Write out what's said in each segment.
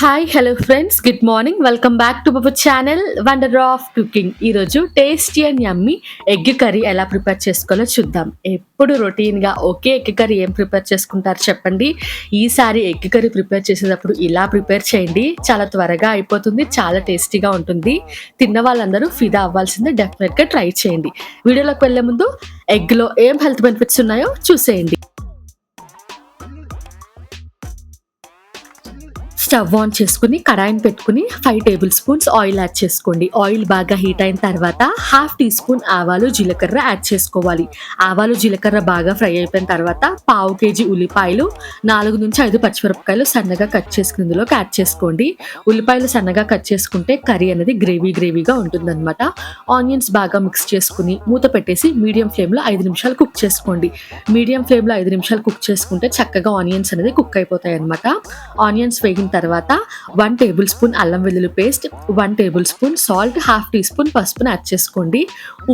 Hi hello friends good morning welcome back to Babu channel wonder of cooking ఈరోజు tasty and yummy egg curry ఎలా prepare చేసుకోవాలో చూద్దాం. ఎప్పుడు రొటీన్గా ఒకే ఎగ్ కర్రీ ఏం ప్రిపేర్ చేసుకుంటారు చెప్పండి. ఈసారి ఎగ్ కర్రీ ప్రిపేర్ చేసేటప్పుడు ఇలా ప్రిపేర్ చేయండి. చాలా త్వరగా అయిపోతుంది చాలా టేస్టీగా ఉంటుంది. తిన్న వాళ్ళందరూ ఫిదా అవ్వాల్సిందే డెఫినెట్గా ట్రై చేయండి. వీడియోలోకి వెళ్ళే ముందు ఎగ్లో ఏం హెల్త్ బెనిఫిట్స్ ఉన్నాయో చూసేయండి. స్టవ్ ఆన్ చేసుకుని కడాయిని పెట్టుకుని five tablespoons oil add చేసుకోండి. ఆయిల్ బాగా హీట్ అయిన తర్వాత హాఫ్ టీ స్పూన్ ఆవాలు జీలకర్ర యాడ్ చేసుకోవాలి. ఆవాలు జీలకర్ర బాగా ఫ్రై అయిపోయిన తర్వాత పావు కేజీ ఉల్లిపాయలు నాలుగు నుంచి ఐదు పచ్చిమిరపకాయలు సన్నగా కట్ చేసుకుని ఇందులోకి యాడ్ చేసుకోండి. ఉల్లిపాయలు సన్నగా కట్ చేసుకుంటే కర్రీ అనేది గ్రేవీ గ్రేవీగా ఉంటుందన్నమాట. ఆనియన్స్ బాగా మిక్స్ చేసుకుని మూత పెట్టేసి మీడియం ఫ్లేమ్లో ఐదు నిమిషాలు కుక్ చేసుకోండి. మీడియం ఫ్లేమ్లో ఐదు నిమిషాలు కుక్ చేసుకుంటే చక్కగా ఆనియన్స్ అనేది కుక్ అయిపోతాయి అనమాట ఆనియన్స్ వేగిన తర్వాత వన్ టేబుల్ స్పూన్ అల్లం వెల్లుల్లి paste one tablespoon salt half teaspoon పసుపుని యాడ్ చేసుకోండి.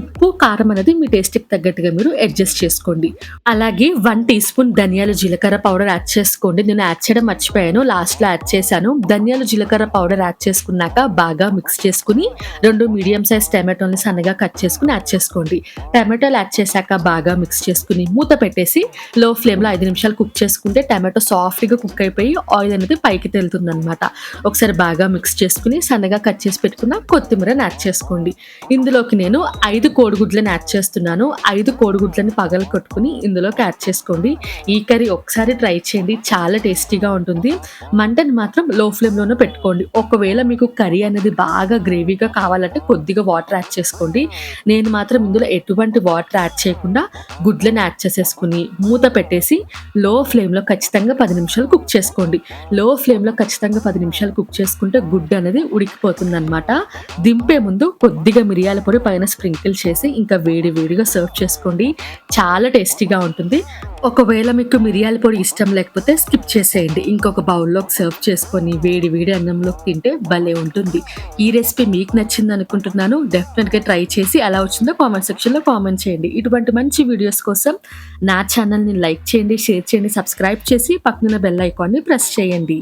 ఉప్పు కారం అనేది మీ టేస్ట్కి తగ్గట్టుగా మీరు అడ్జస్ట్ చేసుకోండి. అలాగే వన్ టీ స్పూన్ ధనియాలు జీలకర్ర పౌడర్ యాడ్ చేసుకోండి. నేను యాడ్ చేయడం మర్చిపోయాను లాస్ట్లో యాడ్ చేశాను. ధనియాలు జీలకర్ర పౌడర్ యాడ్ చేసుకున్నాక బాగా మిక్స్ చేసుకుని రెండు మీడియం సైజ్ టమాటోని సన్నగా కట్ చేసుకుని యాడ్ చేసుకోండి. టమాటోలు యాడ్ చేశాక బాగా మిక్స్ చేసుకుని మూత పెట్టేసి లో ఫ్లేమ్లో ఐదు నిమిషాలు కుక్ చేసుకుంటే టమాటో సాఫ్ట్గా కుక్ అయిపోయి ఆయిల్ అనేది పైకి తెలుతుంది. అనమాట ఒకసారి బాగా మిక్స్ చేసుకుని సన్నగా కట్ చేసి పెట్టుకున్న కొత్తిమీరని యాడ్ చేసుకోండి. ఇందులోకి నేను ఐదు కోడిగుడ్లను యాడ్ చేస్తున్నాను. ఐదు కోడిగుడ్లను పగల కొట్టుకుని ఇందులోకి యాడ్ చేసుకోండి. ఈ కర్రీ ఒకసారి ట్రై చేయండి. చాలా టేస్టీగా ఉంటుంది. మంటని మాత్రం లో ఫ్లేమ్లోనే పెట్టుకోండి. ఒకవేళ మీకు కర్రీ అనేది బాగా గ్రేవీగా కావాలంటే కొద్దిగా వాటర్ యాడ్ చేసుకోండి. నేను మాత్రం ఇందులో ఎటువంటి వాటర్ యాడ్ చేయకుండా గుడ్లను యాడ్ చేసేసుకుని మూత పెట్టేసి లో ఫ్లేమ్లో ఖచ్చితంగా పది నిమిషాలు కుక్ చేసుకోండి. లో ఫ్లేమ్లో ఖచ్చితంగా పది నిమిషాలు కుక్ చేసుకుంటే గుడ్డు అనేది ఉడికిపోతుంది అనమాట దింపే ముందు కొద్దిగా మిరియాల పొడి పైన స్ప్రింకిల్ చేసి ఇంకా వేడి వేడిగా సర్వ్ చేసుకోండి. చాలా టేస్టీగా ఉంటుంది. ఒకవేళ మీకు మిరియాల పొడి ఇష్టం లేకపోతే స్కిప్ చేసేయండి. ఇంకొక బౌల్లోకి సర్వ్ చేసుకొని వేడి వేడి అన్నంలోకి తింటే భలే ఉంటుంది. ఈ రెసిపీ మీకు నచ్చింది అనుకుంటున్నాను. డెఫినెట్గా ట్రై చేసి ఎలా వచ్చిందో కామెంట్ సెక్షన్లో కామెంట్ చేయండి. ఇటువంటి మంచి వీడియోస్ కోసం నా ఛానల్ని లైక్ చేయండి షేర్ చేయండి సబ్స్క్రైబ్ చేసి పక్కన బెల్ ఐకాన్ని ప్రెస్ చేయండి.